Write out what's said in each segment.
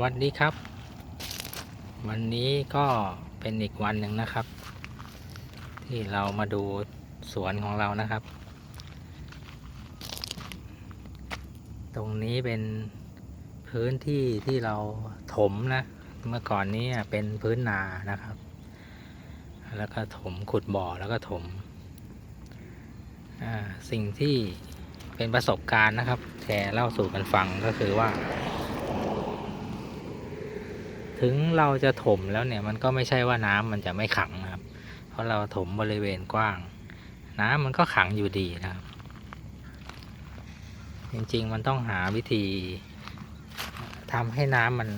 วัสดีครับ วันนี้ก็เป็นอีกวันหนึ่งนะครับ ที่เรามาดูสวนของเรานะครับ ตรงนี้เป็นพื้นที่ที่เราถมนะ เมื่อก่อนนี้เป็นพื้นนานะครับ แล้วก็ถมขุดบ่อแล้วก็ถมสิ่งที่เป็นประสบการณ์นะครับแชร์เล่าสู่กันฟังก็คือว่า ถึงเราจะถมแล้วเนี่ยมันก็ไม่ใช่ว่าน้ำมันจะไม่ขังนะครับ เพราะเราถมบริเวณกว้าง น้ำมันก็ขังอยู่ดีนะครับ จริงๆมันต้องหาวิธีทำให้น้ำมัน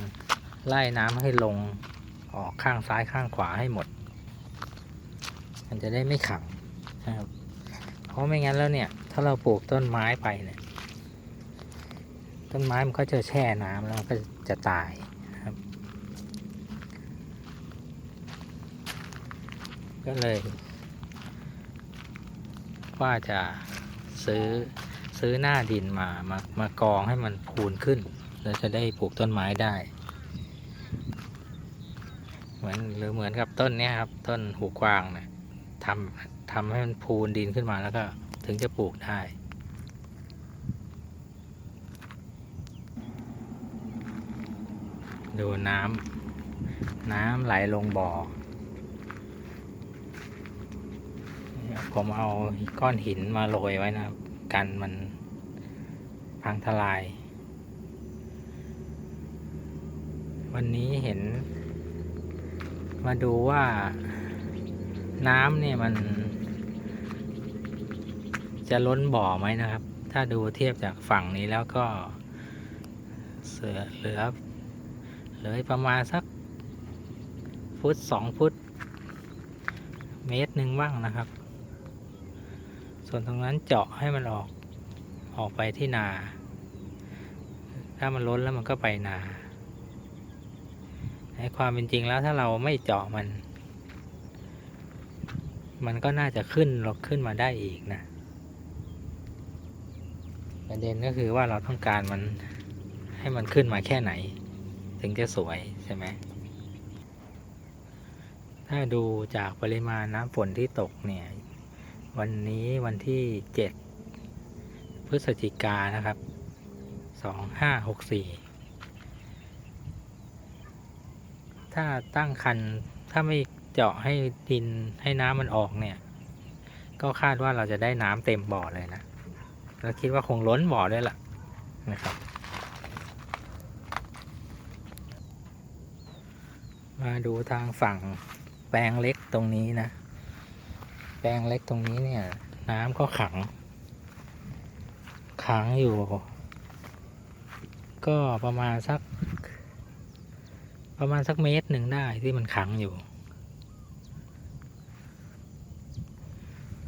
ไล่น้ำให้ลงออกข้างซ้ายข้างขวาให้หมด มันจะได้ไม่ขังนะครับ เพราะไม่งั้นแล้วเนี่ย ถ้าเราปลูกต้นไม้ไปเนี่ย ต้นไม้มันก็จะแช่น้ำแล้วก็จะตายนะครับ ก็เลยว่าจะซื้อซื้อหน้าดินมามามากองให้มันพูนขึ้น แล้วจะได้ปลูกต้นไม้ได้ เหมือนหรือเหมือนกับต้นนี้ครับ ต้นหูกวางเนะทำทำให้มันพูนดินขึ้นมาแล้วก็ถึงจะปลูกได้ดูน้ำน้ำไหลลงบ่อ ผมเอาก้อนหินมาโรยไว้นะครับ กันมันพังทลาย วันนี้เห็น มาดูว่าน้ำเนี่ยมัน จะล้นบ่อไหมนะครับ ถ้าดูเทียบจากฝั่งนี้แล้วก็เสือเหลือเหลือประมาณสัก ฟุตสองฟุต เมตรหนึ่งบ้างนะครับ ส่วนตรงนั้นเจาะให้มันออกออกไปที่นา ถ้ามันล้นแล้วมันก็ไปนา ในความเป็นจริงแล้วถ้าเราไม่เจาะมัน มันก็น่าจะขึ้นหรอกขึ้นมาได้อีกนะ ประเด็นก็คือว่าเราต้องการมันให้มันขึ้นมาแค่ไหน ถึงจะสวยใช่ไหม ถ้าดูจากปริมาณน้ำฝนที่ตกเนี่ย วันนี้วันที่เจ็ดพฤศจิกานะครับสองห้าหกสี่ถ้าตั้งคันถ้าไม่เจาะให้ดินให้น้ำมันออกเนี่ย ก็คาดว่าเราจะได้น้ำเต็มบ่อเลยนะแล้วคิดว่าคงล้นบ่อด้วยล่ะนะครับมาดูทางฝั่งแปลงเล็กตรงนี้นะ แปลงเล็กตรงนี้เนี่ย น้ำก็ขัง ขังอยู่ ก็ประมาณสัก ประมาณสักเมตรหนึ่งได้ที่มันขังอยู่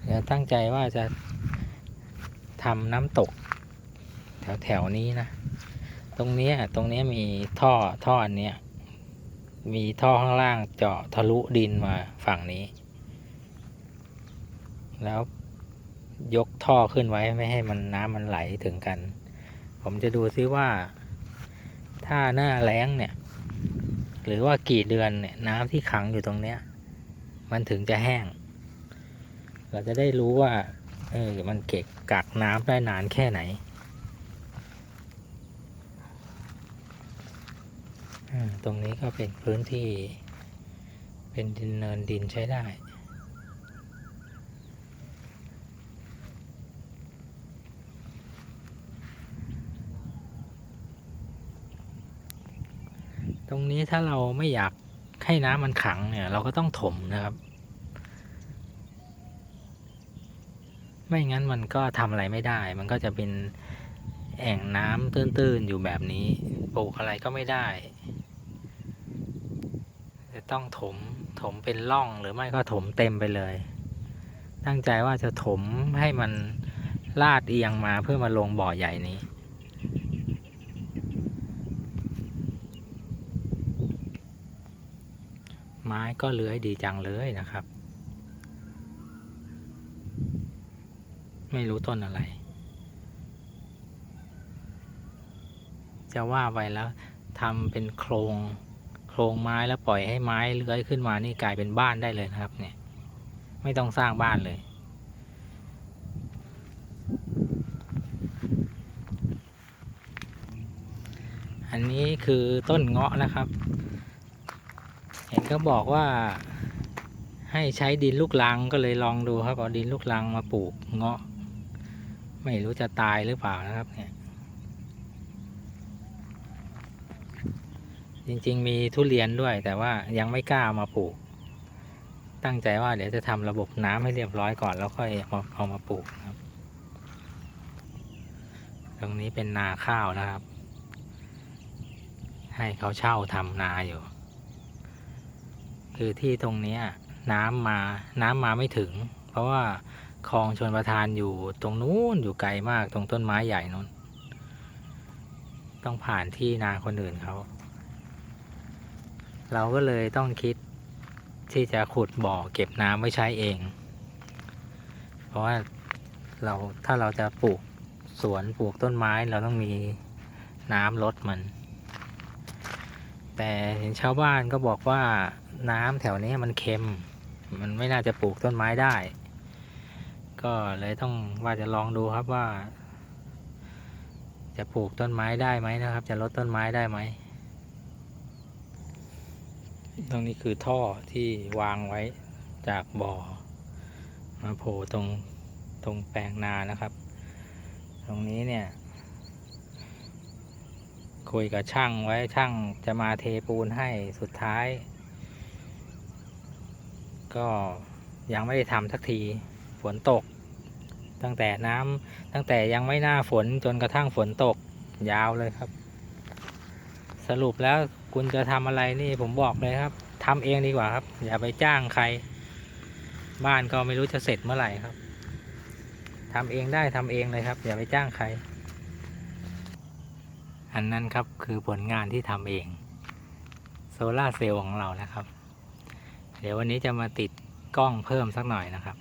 เดี๋ยวตั้งใจว่าจะทำน้ำตก แถวแถวๆนี้นะ ตรงนี้ตรงนี้มีท่อท่ออันเนี้ยมีท่อข้างล่างเจาะทะลุดินมาฝั่งนี้ แล้วยกท่อขึ้นไว้ไม่ให้มันน้ำมันไหลถึงกัน ผมจะดูซิว่า ถ้าหน้าแล้งเนี่ย หรือว่ากี่เดือนเนี่ยน้ำที่ขังอยู่ตรงเนี้ย มันถึงจะแห้ง เราจะได้รู้ว่า เออมันเก็บกักน้ำได้นานแค่ไหนตรงนี้ก็เป็นพื้นที่เป็นดินเนินดินใช้ได้ รงนี้ถ้าเราไม่อยากให้น้ำมันขังเนี่ย เราก็ต้องถมนะครับ ไม่งั้นมันก็ทำอะไรไม่ได้ มันก็จะเป็นแอ่งน้ำตื้นๆอยู่แบบนี้ปลูกอะไรก็ไม่ได้ จะต้องถมถมเป็นร่องหรือไม่ก็ถมเต็มไปเลย ตั้งใจว่าจะถมให้มันลาดเอียงมาเพื่อมาลงบ่อใหญ่นี้ ไม้ก็เลื้อยดีจังเลยนะครับ ไม่รู้ต้นอะไร จะว่าไปแล้วทำเป็นโครงโครงไม้แล้วปล่อยให้ไม้เลื้อยขึ้นมานี่กลายเป็นบ้านได้เลยนะครับ เนี่ย ไม่ต้องสร้างบ้านเลยอันนี้คือต้นเงาะนะครับ เห็นก็บอกว่า ให้ใช้ดินลูกลังก็เลยลองดูครับเอาดินลูกลังมาปลูกเงาะ ไม่รู้จะตายหรือเปล่านะครับเนี่ยจริง ๆ มีทุเรียนด้วยแต่ว่ายังไม่กล้ามาปลูก ตั้งใจว่าเดี๋ยวจะทำระบบน้ำให้เรียบร้อยก่อนแล้วค่อยเอาเอามาปลูกครับ ตรงนี้เป็นนาข้าวนะครับ ให้เขาเช่าทำนาอยู่ คือที่ตรงนี้น้ำมาน้ำมาไม่ถึง เพราะว่าคลองชนประทานอยู่ตรงนู้นอยู่ไกลมากตรงต้นไม้ใหญ่นู้น ต้องผ่านที่นาคนอื่นเขา เราก็เลยต้องคิดที่จะขุดบ่อเก็บน้ำไว้ใช้เอง เพราะว่าเราถ้าเราจะปลูกสวนปลูกต้นไม้เราต้องมีน้ำลดมัน แต่เห็นชาวบ้านก็บอกว่าน้ำแถวนี้มันเค็ม มันไม่น่าจะปลูกต้นไม้ได้ ก็เลยต้องว่าจะลองดูครับว่า จะปลูกต้นไม้ได้ไหมนะครับ จะลดต้นไม้ได้ไหมตรงนี้คือท่อที่วางไว้จากบ่อมาโผล่ตรงตรงแปลงนานะครับ ตรงนี้เนี่ย คุยกับช่างไว้ช่างจะมาเทปูนให้สุดท้าย ก็ยังไม่ได้ทำสักทีฝนตก ตั้งแต่น้ำตั้งแต่ยังไม่หน้าฝนจนกระทั่งฝนตกยาวเลยครับ สรุปแล้วคุณจะทำอะไรนี่ผมบอกเลยครับทำเองดีกว่าครับ อย่าไปจ้างใคร บ้านก็ไม่รู้จะเสร็จเมื่อไหร่ครับทำเองได้ทำเองเลยครับ อย่าไปจ้างใคร อันนั้นครับคือผลงานที่ทำเองโซลาเซลล์ของเรานะครับ เดี๋ยววันนี้จะมาติดกล้องเพิ่มสักหน่อยนะครับ